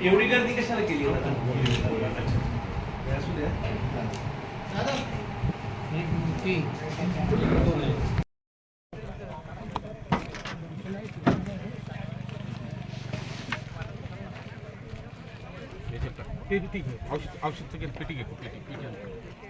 एवढी गर्दी कशाला केली असू द्या ते औषध औषधचं केलं पेटी घे पेटी पेटी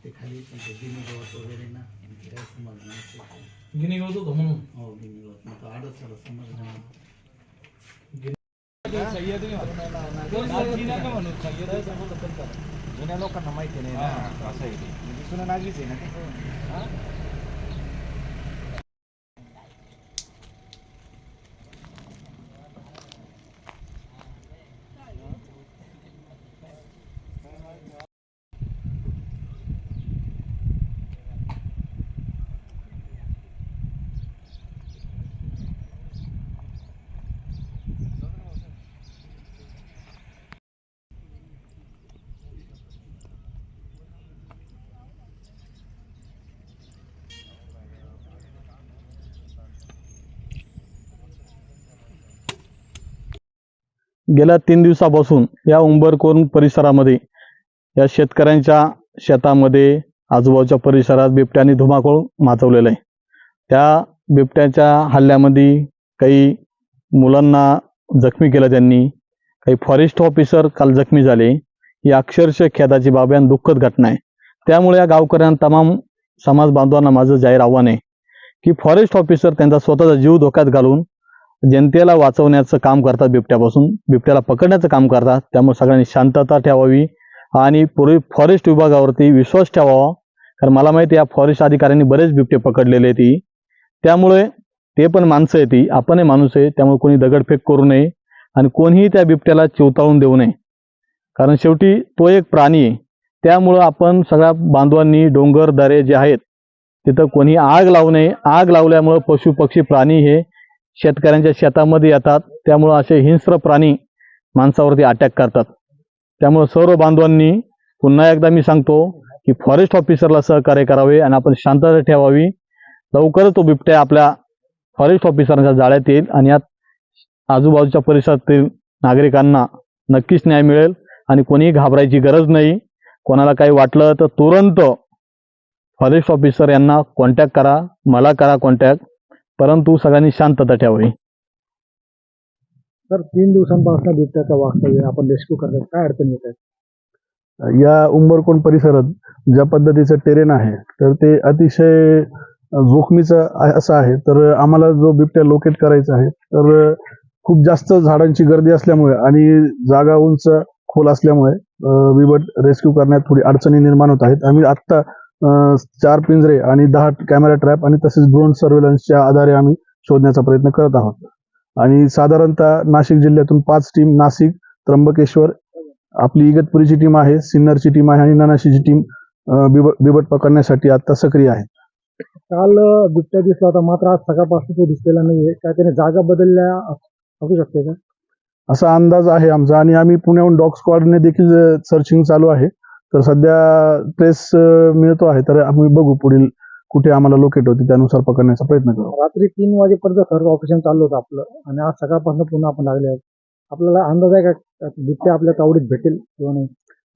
ते खाली गिनी गवत वगैरे ना ते काय समजणार गिनी गवत होतं म्हणून? हो गिनी गवत. मग तो आडच झाला समजणार जुन्या लोकांना माहिती नाही ना असं आहे ते. म्हणजे जुनं नागरीच आहे ना गेल्या तीन दिवसापासून या उंबरकोन परिसरामध्ये या शेतकऱ्यांच्या शेतामध्ये आजूबाजूच्या परिसरात बिबट्याने धुमाकूळ माचवलेला आहे. त्या बिबट्याच्या हल्ल्यामध्ये काही मुलांना जखमी केलं त्यांनी. काही फॉरेस्ट ऑफिसर काल जखमी झाले. ही अक्षरशः खेदाची बाब आणि दुःखद घटना आहे. त्यामुळे या गावकऱ्यांना तमाम समाज बांधवांना माझं जाहीर आव्हान आहे की फॉरेस्ट ऑफिसर त्यांचा स्वतःचा जीव धोक्यात घालून जनतेला वाचवण्याचं काम करतात बिबट्यापासून. बिबट्याला पकडण्याचं काम करतात. त्यामुळे सगळ्यांनी शांतता ठेवावी आणि पूर्वी फॉरेस्ट विभागावरती विश्वास ठेवावा. कारण मला माहिती आहे या फॉरेस्ट अधिकाऱ्यांनी बरेच बिबटे पकडलेले आहेत ती त्यामुळे ते पण माणसं आहे ती आपणही माणूस आहे. त्यामुळे कोणी दगडफेक करू नये आणि कोणीही त्या बिबट्याला चिवताळून देऊ नये. कारण शेवटी तो एक प्राणी आहे. त्यामुळं आपण सगळ्या बांधवांनी डोंगर दरे जे आहेत तिथं कोणी आग लावू नये. आग लावल्यामुळं पशु पक्षी प्राणी हे शेतकऱ्यांच्या शेतामध्ये येतात. त्यामुळं असे हिंस्र प्राणी माणसावरती अटॅक करतात. त्यामुळं सर्व बांधवांनी पुन्हा एकदा मी सांगतो की फॉरेस्ट ऑफिसरला सहकार्य करावे आणि आपण शांतता ठेवावी. लवकरच तो बिबट्या आपल्या फॉरेस्ट ऑफिसरांच्या जाळ्यात येईल आणि यात आजूबाजूच्या परिसरातील नागरिकांना नक्कीच न्याय मिळेल आणि कोणीही घाबरायची गरज नाही. कोणाला काही वाटलं तर तुरंत फॉरेस्ट ऑफिसर यांना कॉन्टॅक्ट करा. मला करा कॉन्टॅक्ट परंतु सगळ्यांनी शांतता ठेवावी. तर तीन दिवसांपासून बिबट्याचा वास्तव्य आपण रेस्क्यू करतात काय अडचण येत आहे? या उंबरकोण परिसरात ज्या पद्धतीचं टेरेन आहे तर ते अतिशय जोखमीचं आहे- असं आहे. तर आम्हाला जो बिबट्या लोकेट करायचा आहे तर खूप जास्त झाडांची गर्दी असल्यामुळे आणि जागा उंच खोल असल्यामुळे बिबट रेस्क्यू करण्यात थोडी अडचणी निर्माण होत आहेत. आम्ही आत्ता चार पिंजरे आणि दहा कॅमेरा ट्रॅप आणि तसेच ड्रोन सर्वेलन्सच्या आधारे आम्ही शोधण्याचा प्रयत्न करत आहोत. आणि साधारणतः नाशिक जिल्ह्यातून पाच टीम नाशिक त्र्यंबकेश्वर आपली इगतपुरीची टीम आहे सिन्नरची टीम आहे आणि नानाशीची टीम बिबट पकडण्यासाठी आता सक्रिय आहे. काल बिबट्या दिसला होता मात्र आज सकाळपासून तो दिसलेला नाहीये. काय त्याने जागा बदलल्या अस- असू शकते का? असा अंदाज आहे आमचा आणि आम्ही पुण्याहून डॉग स्क्वॉडने देखील सर्चिंग चालू आहे. तर सध्या ट्रेस मिळतो आहे. तर आम्ही बघू पुढील कुठे आम्हाला लोकेट होते त्यानुसार पकडण्याचा प्रयत्न करू. रात्री तीन वाजेपर्यंत सर्व ऑपरेशन चाललं होतं आपलं. आणि आज सकाळपासून पुन्हा आपण लागले आहोत. आपल्याला अंदाज आहे का बिबट्या आपल्या तावडीत भेटेल किंवा नाही?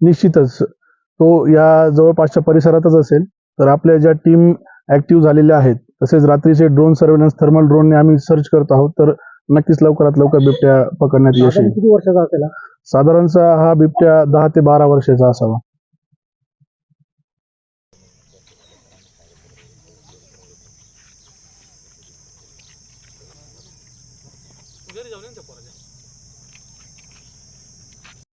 निश्चितच. तो या जवळपासच्या परिसरातच असेल. तर आपल्या ज्या टीम ऍक्टिव्ह झालेल्या आहेत तसेच रात्रीचे ड्रोन सर्वेलन्स थर्मल ड्रोनने आम्ही सर्च करत आहोत तर नक्कीच लवकरात लवकर बिबट्या पकडण्यात यश येईल किती वर्षाचा असेल? साधारणचा हा बिबट्या दहा ते बारा वर्षाचा असावा. घरी जाऊन यांच्या पोराच्या